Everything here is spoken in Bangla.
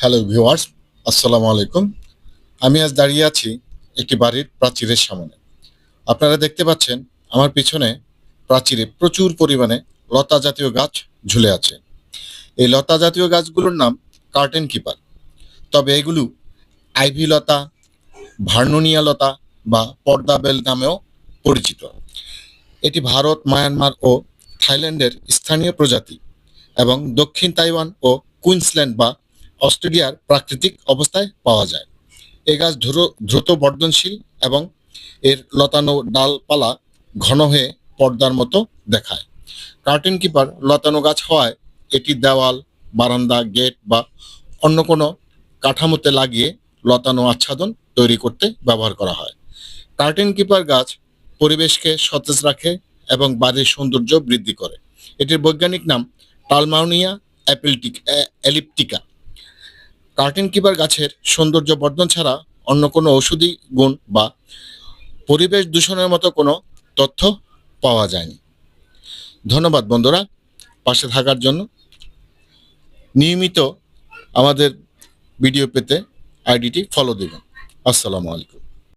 হ্যালো ভিউয়ার্স আসসালামু আলাইকুম আমি আজ দাঁড়িয়ে আছি একটি বাড়ির প্রাচীরের সামনে। আপনারা দেখতে পাচ্ছেন, আমার পিছনে প্রাচীরে প্রচুর পরিমাণে লতা জাতীয় গাছ ঝুলে আছে। এই লতা জাতীয় গাছগুলোর নাম কার্টেন কিপার তবে এগুলো আইভি লতা, ভার্নোনিয়া লতা বা পর্দা বেল নামেও পরিচিত। এটি ভারত, মায়ানমার ও থাইল্যান্ডের স্থানীয় প্রজাতি এবং দক্ষিণ তাইওয়ান ও কুইন্সল্যান্ড বা অস্ট্রেলিয়ার প্রাকৃতিক অবস্থায় পাওয়া যায়। এ গাছ দ্রুত বর্ধনশীল এবং এর লতানো ডালপালা ঘন হয়ে পর্দার মতো দেখায়। কার্টেন কিপার লতানো গাছ হওয়ায় এটি দেওয়াল, বারান্দা, গেট বা অন্য কোনো কাঠামোতে লাগিয়ে লতানো আচ্ছাদন তৈরি করতে ব্যবহার করা হয়। কার্টেন কিপার গাছ পরিবেশকে সতেজ রাখে এবং বাড়ির সৌন্দর্য বৃদ্ধি করে। এটির বৈজ্ঞানিক নাম টালমাউনিয়া অ্যাপেলটিক এলিপ্টিকা কার্টেন কিপার গাছের সৌন্দর্য বর্ধন ছাড়া অন্য কোনো ঔষধি গুণ বা পরিবেশ দূষণের মতো কোনো তথ্য পাওয়া যায়নি। ধন্যবাদ বন্ধুরা, পাশে থাকার জন্য। নিয়মিত আমাদের ভিডিও পেতে আইডিটি ফলো দেবেন। আসসালামু আলাইকুম।